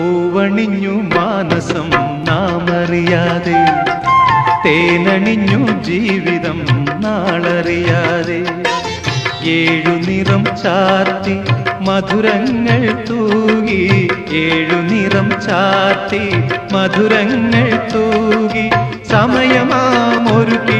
പൂവണിഞ്ഞു മാനസം നാമറിയാതെ തേനണിഞ്ഞു ജീവിതം നാളറിയാതെ. ഏഴു നിറം ചാർത്തി മധുരങ്ങൾ തൂകി ഏഴു നിറം ചാർത്തി മധുരങ്ങൾ തൂകി സമയമാമൊരുക്കി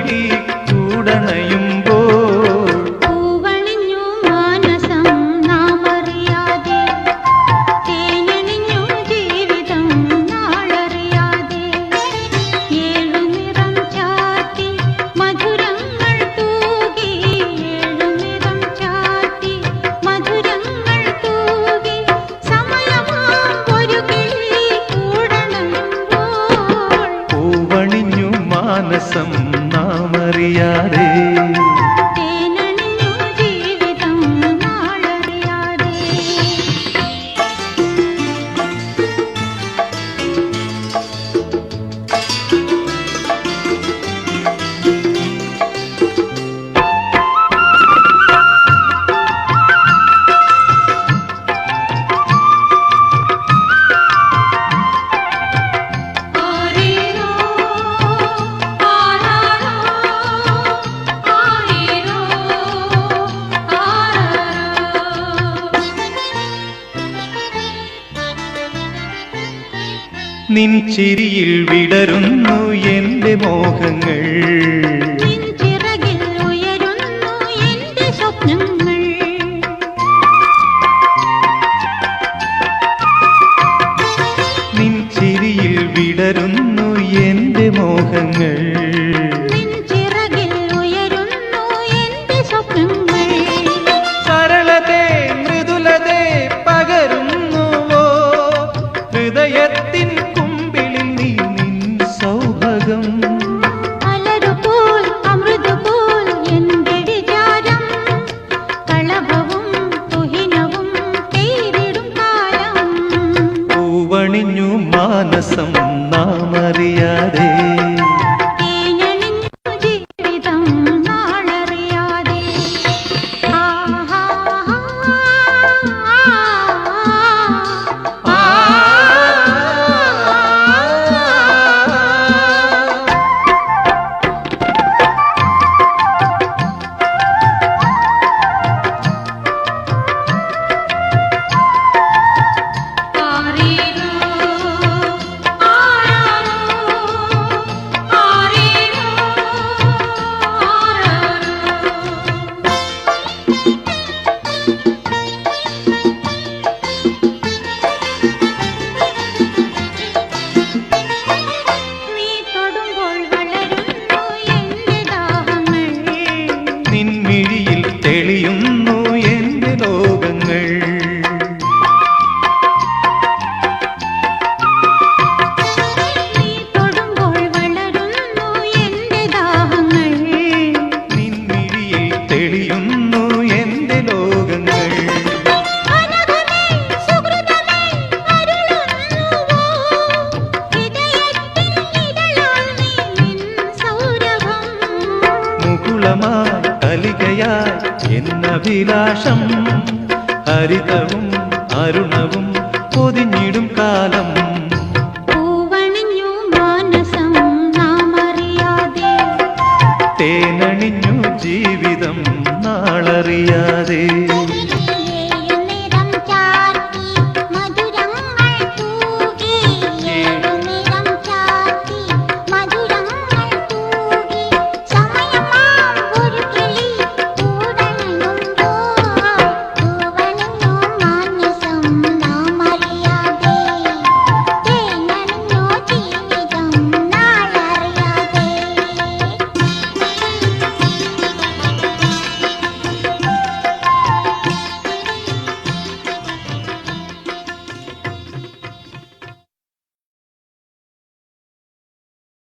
നിൻ ചിരിയിൽ വിടരുന്നു എന്റെ മോഹങ്ങൾ. മിഴി துணையாய் என் அபிலாஷம்? ஹரிதவும் அருணவும் பொதிஞ்சிடும் காலம்.